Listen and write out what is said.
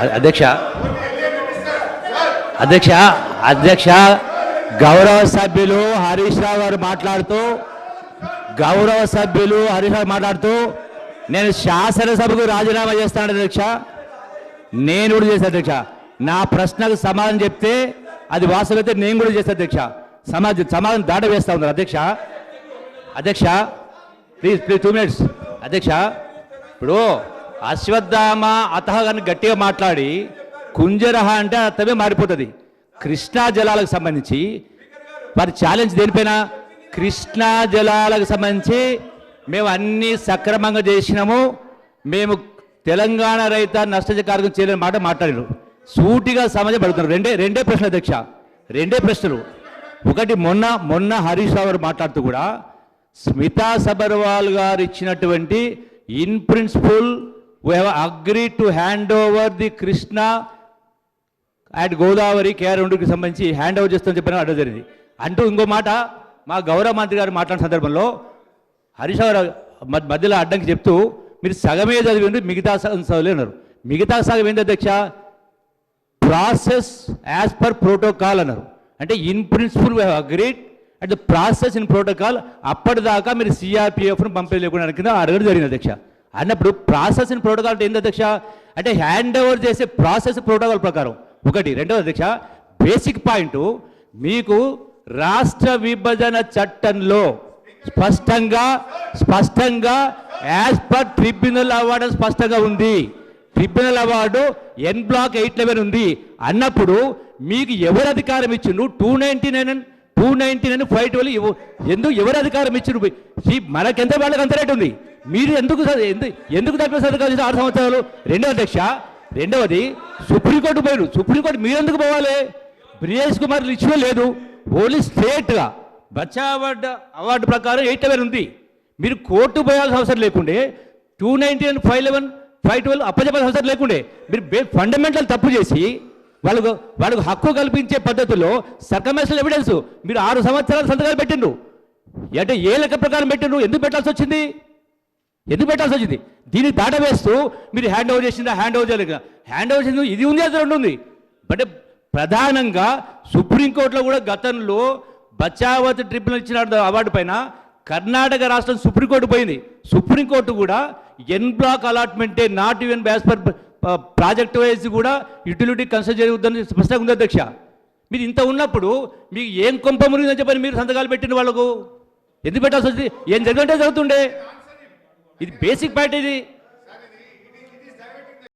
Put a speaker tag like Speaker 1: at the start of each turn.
Speaker 1: అధ్యక్ష. అధ్యక్ష అధ్యక్ష. గౌరవ సభ్యులు హరీష్ రావు గారు మాట్లాడుతూ గౌరవ సభ్యులు హరీష్ రావు మాట్లాడుతూ నేను శాసనసభకు రాజీనామా చేస్తాను అధ్యక్ష. నేను కూడా చేశాను అధ్యక్ష. నా ప్రశ్నకు సమాధానం చెప్తే అది వాస్తవైతే నేను కూడా చేస్తాను అధ్యక్ష. సమాజం సమాధానం దాట వేస్తా ఉన్నారు. అధ్యక్ష. అధ్యక్ష ప్లీజ్ ప్లీజ్ టూ మినిట్స్. అధ్యక్ష ఇప్పుడు అశ్వత్థామ అతహ అని గట్టిగా మాట్లాడి కుంజరహ అంటే అర్థమే మారిపోతుంది. కృష్ణా జలాలకు సంబంధించి వారి ఛాలెంజ్ దేనిపైన? కృష్ణా జలాలకు సంబంధించి మేము అన్ని సక్రమంగా చేసినాము. మేము తెలంగాణ రైత నష్ట కార్యక్రమం చేయలేని మాట మాట్లాడారు. సూటిగా సమాజం పడుతున్నారు. రెండే రెండే ప్రశ్నలు అధ్యక్ష. రెండే ప్రశ్నలు. ఒకటి మొన్న మొన్న హరీష్ రావు మాట్లాడుతూ కూడా స్మితా సబర్వాల్ గారు ఇచ్చినటువంటి in principle we have agree to hand over the Krishna and Godavari KR రెండుకి సంబంధించి హ్యాండ్ ఓవర్ చేస్తామని చెప్పిన అడ్డ జరిగింది. అంటూ ఇంకో మాట మా గౌరవ మంత్రి గారు మాట్లాడిన సందర్భంలో హరీష్ మధ్యలో అడ్డంకి చెప్తూ మీరు సగమే చదివింది మిగతా సగం చదవలేన్నారు మిగతా సగం ఏంటి అధ్యక్ష? ప్రాసెస్ యాజ్ పర్ ప్రోటోకాల్ అన్నారు. అంటే in principle agreed and the process in protocol అప్పటిదాకా మీరు సిఆర్పిఎఫ్ను పంపే కింద అడగడం జరిగింది అధ్యక్ష. అన్నప్పుడు ప్రాసెస్ ఇన్ ప్రోటోకాల్ అంటే ఏంది అధ్యక్ష? అంటే హ్యాండ్ ఓవర్ చేసే ప్రాసెస్ ప్రోటోకాల్ ప్రకారం. ఒకటి. రెండవది అధ్యక్ష బేసిక్ పాయింట్ మీకు రాష్ట్ర విభజన చట్టంలో స్పష్టంగా స్పష్టంగా యాజ్ పర్ ట్రిబ్యునల్ అవార్డు స్పష్టంగా ఉంది. Tribunal award en bloc eight eleven ఉంది. అన్నప్పుడు మీకు ఎవరు అధికారం ఇచ్చిండు two ninety nine two nineteen అని ఫైవ్ ట్వెల్వ్ ఎందుకు ఎవరు అధికారం ఇచ్చిన ఈ మనకెంత వాళ్ళకి అంత రేటు ఉంది? మీరు ఎందుకు ఎందుకు తప్పిన సర్కారు ఆరు సంవత్సరాలు? రెండవ అధ్యక్ష రెండవది సుప్రీంకోర్టు పోయారు సుప్రీంకోర్టు మీరు ఎందుకు పోవాలి? బ్రియేష్ కుమార్ ఇచ్చిన లేదు. ఓన్లీ స్టేట్గా బచ్చా అవార్డు అవార్డు ప్రకారం ఎయిట్ లెవెన్ ఉంది. మీరు కోర్టు పోయాల్సిన అవసరం లేకుండే two ninety nine five eleven five twelve అప్పచెప్పాల్సిన అవసరం లేకుండే మీరు ఫండమెంటల్ తప్పు చేసి వాళ్ళకు వాళ్ళకు హక్కు కల్పించే పద్ధతిలో సర్కమేషనల్ ఎవిడెన్స్ మీరు ఆరు సంవత్సరాలు సంతకాలు పెట్టిండు అంటే ఏ లెక్క ప్రకారం పెట్టిండు ఎందుకు పెట్టాల్సి వచ్చింది? ఎందుకు పెట్టాల్సి వచ్చింది? దీన్ని దాటవేస్తూ మీరు హ్యాండ్ ఓవర్ చేసిందా? హ్యాండ్ ఓవర్ చేయలేదు? హ్యాండ్ ఓవర్ చేసింది ఇది ఉంది అది రెండు ఉంది. బట్ ప్రధానంగా సుప్రీంకోర్టులో కూడా గతంలో బచావత్ ట్రిబ్యునల్ ఇచ్చిన అవార్డు పైన కర్ణాటక రాష్ట్రం సుప్రీంకోర్టు పోయింది. సుప్రీంకోర్టు కూడా en bloc అలాట్మెంటే not even base per project wise కూడా యూటిలిటీ కన్సిడర్ జరుగుతుందని స్పష్టంగా ఉంది అధ్యక్ష. మీరు ఇంత ఉన్నప్పుడు మీకు ఏం కొంప మురిగిందని చెప్పని మీరు సంతకాలు పెట్టిన వాళ్ళకు? ఎందుకు పెట్టాల్సి వచ్చింది? ఏం జరిగింటే జరుగుతుండే. ఇది బేసిక్ పాయింట్ ఇది.